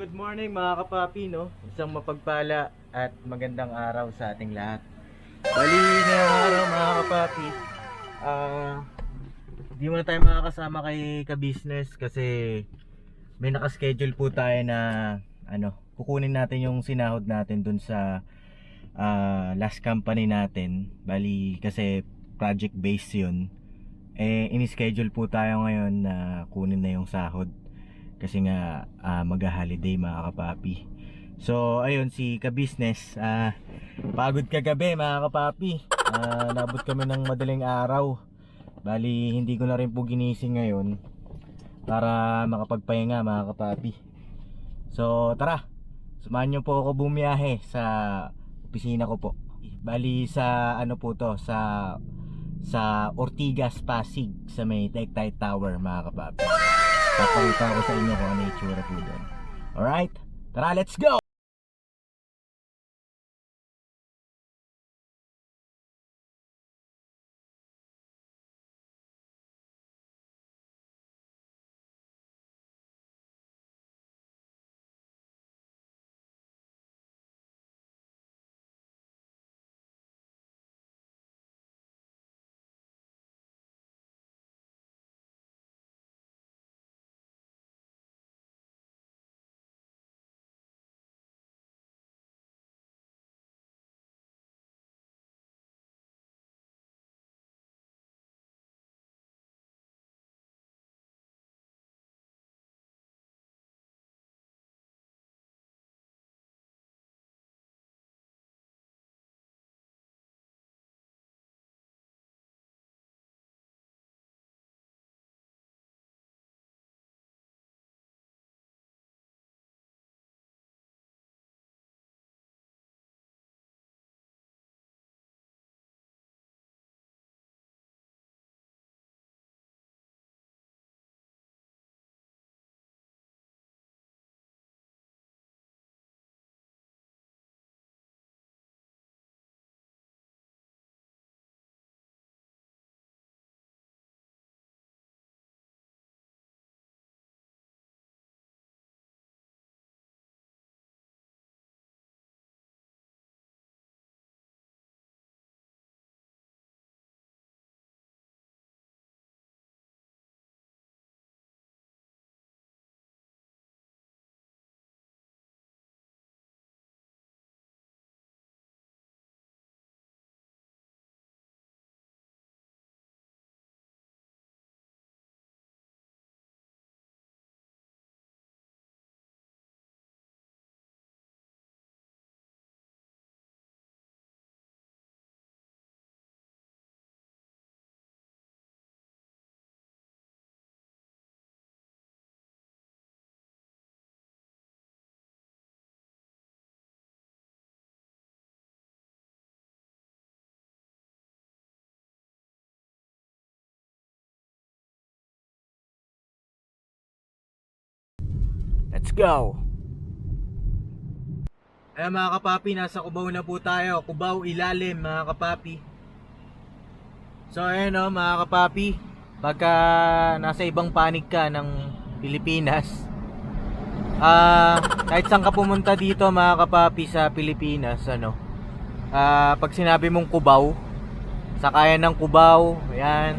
Good morning mga kapapi, no? Isang mapagpala at magandang araw sa ating lahat. Bali na araw mga kapapi. Ah, di mo na tayo makakasama kay ka-business kasi may nakaschedule po tayo na ano, kukunin natin yung sinahod natin dun sa ah, last company natin. Bali kasi project based yun. Eh, ini-schedule po tayo ngayon na kunin na yung sahod kasi nga ah, mag-holiday mga kapapi. So ayun si ka-business, ah, pagod kagabi mga kapapi. Ah, nabot kami ng madaling araw. Bali hindi ko na rin po ginising ngayon para makapagpahinga mga kapapi. So tara, samahan niyo po ako bumiyahe sa opisina ko po. Bali sa ano po to sa sa Ortigas Pasig sa may Tectite Tower mga kapapi. Papakita ko sa inyo kung ano yung itsura po doon. Alright? Tara, let's go! Let's go! Ayan mga kapapi, nasa Cubao na po tayo. Cubao ilalim mga kapapi. So ayun o mga kapapi, pagka nasa ibang panig ka ng Pilipinas, ah kahit saan ka pumunta dito mga kapapi sa Pilipinas, ano, ah pag sinabi mong Cubao, sakayan ng Cubao, ayan,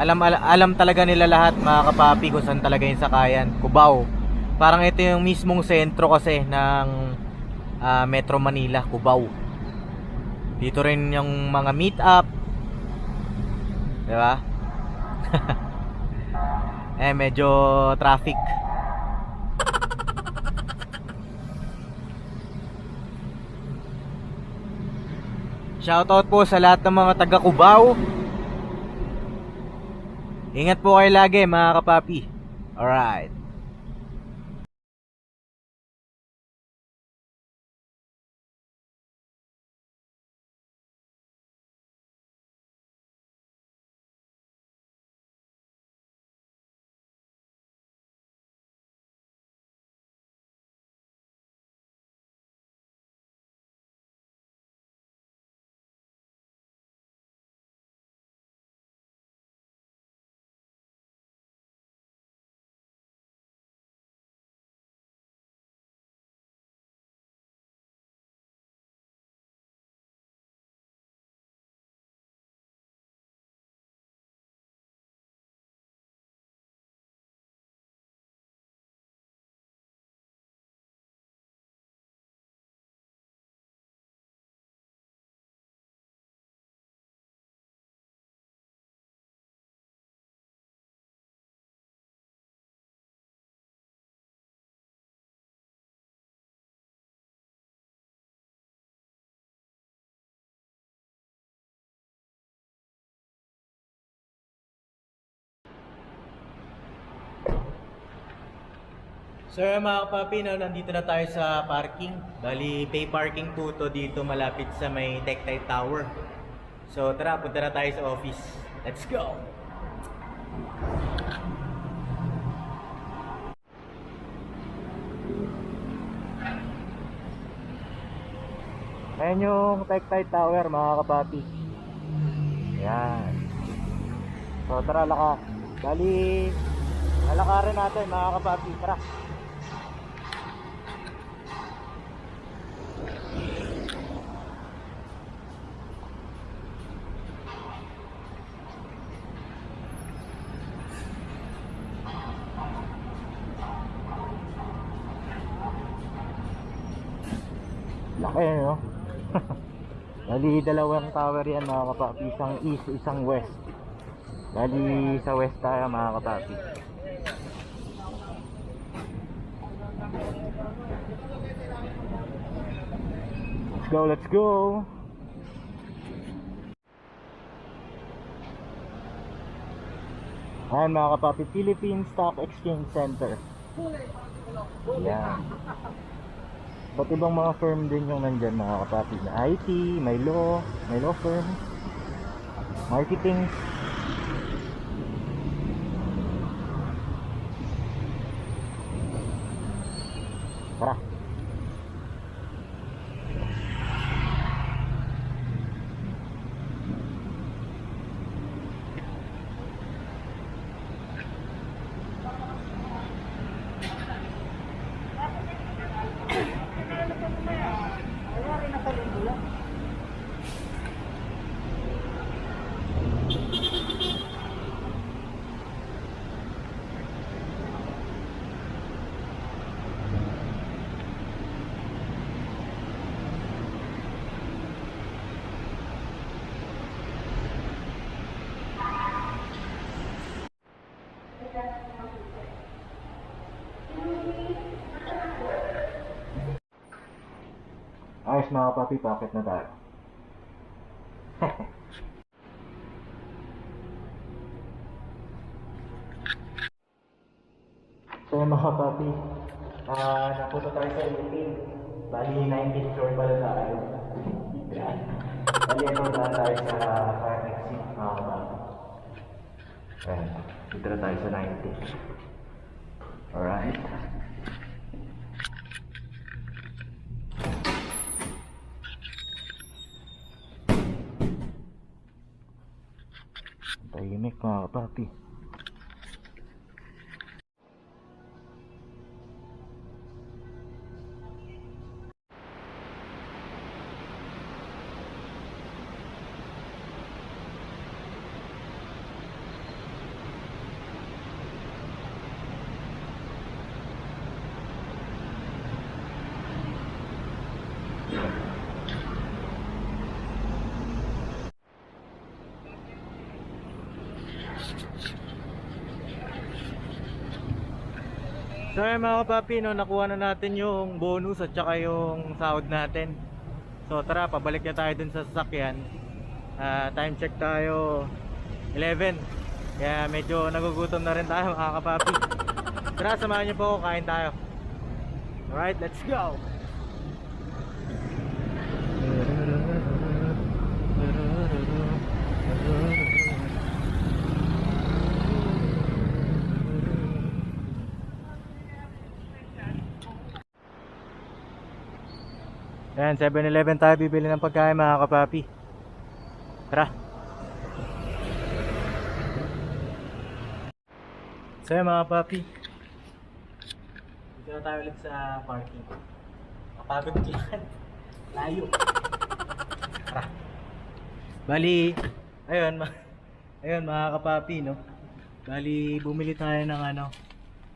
alam, alam alam talaga nila lahat mga kapapi kung saan talaga yung sakayan, Cubao. Parang ito yung mismong sentro kasi ng ah, Metro Manila, Cubao. Dito rin yung mga meet up. 'Di ba? eh medyo traffic. Shoutout po sa lahat ng mga taga Cubao. Ingat po kayo lagi mga kapapi. Alright. Yun, mga kapapi, nandito na tayo sa parking. Bali, pay parking po to dito malapit sa may Tectite Tower. So tara, punta na tayo sa office. Let's go! Ayan yung Tectite Tower mga kapapi. Yan. So tara laka. Bali, lalakarin natin mga kapapi. Tara. Laki no? Bali dalawang tower yan mga kapapi. Isang east, isang west. Bali sa west tayo mga kapapi. Let's go, let's go! Ayan mga kapapi Philippine Stock Exchange Center. Yan Ba't ibang mga firm din yung nandyan mga kapatid na IT, may law, may law firm, marketing. Tara. Ayos mga papi, packet na tayo. so mga papi, ah napunta tayo sa 18. Bali 19 floor pala tayo. Bali ito na tayo sa fire exit mga papi. Ayan, dito na tayo sa 90. Alright. Tahimik mga kapapi. So ayun mga kapapi, no, nakuha na natin yung bonus at saka yung sahod natin. So tara, pabalik na tayo dun sa sasakyan. Ah, time check tayo 11. Kaya medyo nagugutom na rin tayo mga kapapi. Tara, samahan niyo po ako, kain tayo. Alright, let's go! Ayan, 7-Eleven tayo bibili ng pagkain mga kapapi. Tara. So yun, mga kapapi. Dito na tayo ulit sa parking. Kapagod yan. Layo. Tara. Bali, ayun, ma- ayun mga kapapi, no? Bali, bumili tayo ng ano,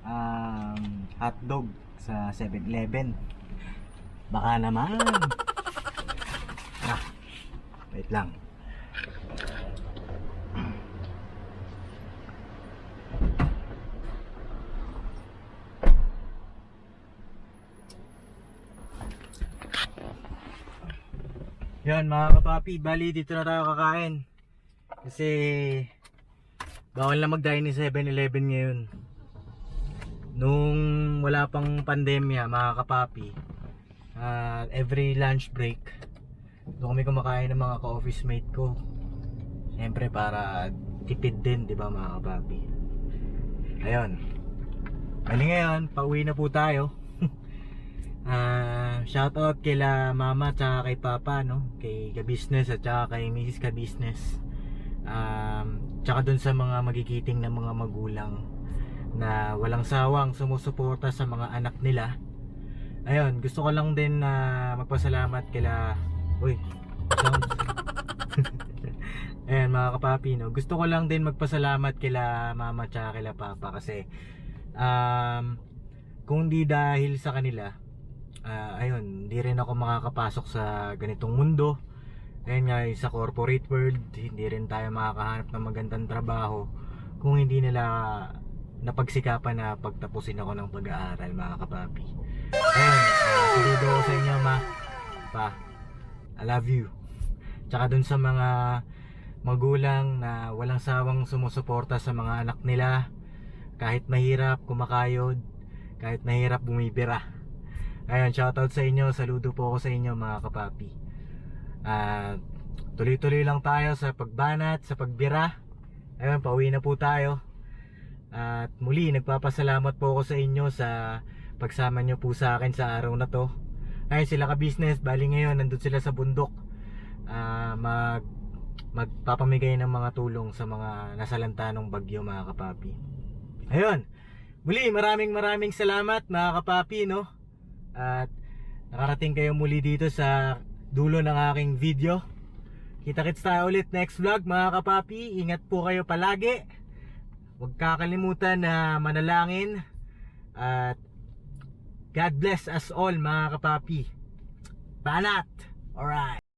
um, hotdog sa 7-Eleven. Baka naman. Ah, wait lang. Yan mga kapapi, bali dito na tayo kakain. Kasi bawal na mag-dine 7-Eleven ngayon. nung wala pang pandemya mga kapapi ah, every lunch break doon kami kumakain ng mga ka-office mate ko Siyempre para tipid din, di ba mga kapapi? Ayun. Bali ngayon, pauwi na po tayo. Ah, shout out kila mama tsaka kay papa no, kay ka-business at tsaka kay Mrs. ka-business. Um, tsaka dun sa mga magigiting na mga magulang na walang sawang sumusuporta sa mga anak nila. Ayun, gusto ko lang din na magpasalamat kila Uy, sounds. Ayan mga kapapi no. Gusto ko lang din magpasalamat kila mama tsaka kila papa kasi um, kung di dahil sa kanila ah, ayun, di rin ako makakapasok sa ganitong mundo. Ayun nga, sa corporate world, hindi rin tayo makakahanap ng magandang trabaho kung hindi nila napagsikapan na pagtapusin ako ng pag-aaral mga kapapi. Ayun, uh, saludo ko sa inyo ma. Pa, I love you. Tsaka dun sa mga magulang na walang sawang sumusuporta sa mga anak nila kahit mahirap kumakayod kahit mahirap bumibira. Ayun shoutout sa inyo. Saludo po ako sa inyo mga kapapi. At tuloy-tuloy lang tayo sa pagbanat sa pagbira. Ayun pauwi na po tayo. At muli nagpapasalamat po ako sa inyo sa pagsama nyo po sa akin sa araw na to ayun sila ka business bali ngayon nandun sila sa bundok Ah, mag magpapamigay ng mga tulong sa mga nasalanta ng bagyo mga kapapi. Ayun. Muli, maraming maraming salamat mga kapapi, no? At nakarating kayo muli dito sa dulo ng aking video. Kita-kits tayo ulit next vlog mga kapapi. Ingat po kayo palagi. Huwag kakalimutan na manalangin. At God bless us all mga kapapi. Banat! Alright.